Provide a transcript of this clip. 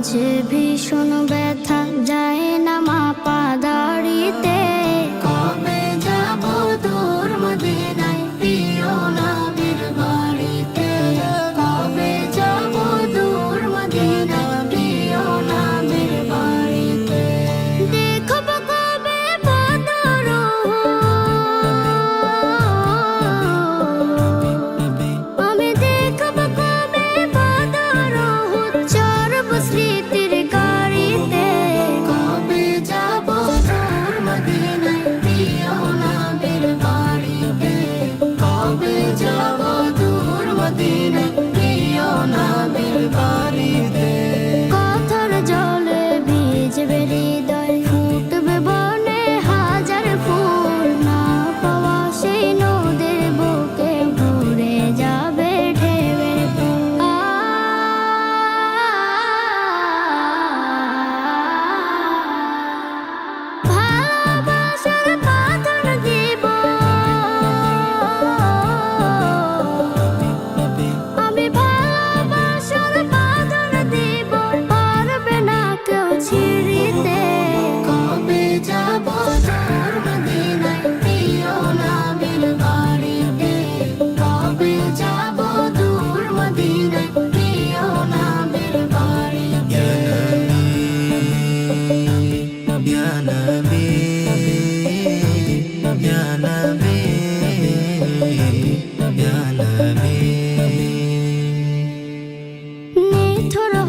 মাঝে ভীষণ ব্যথা थोड़ा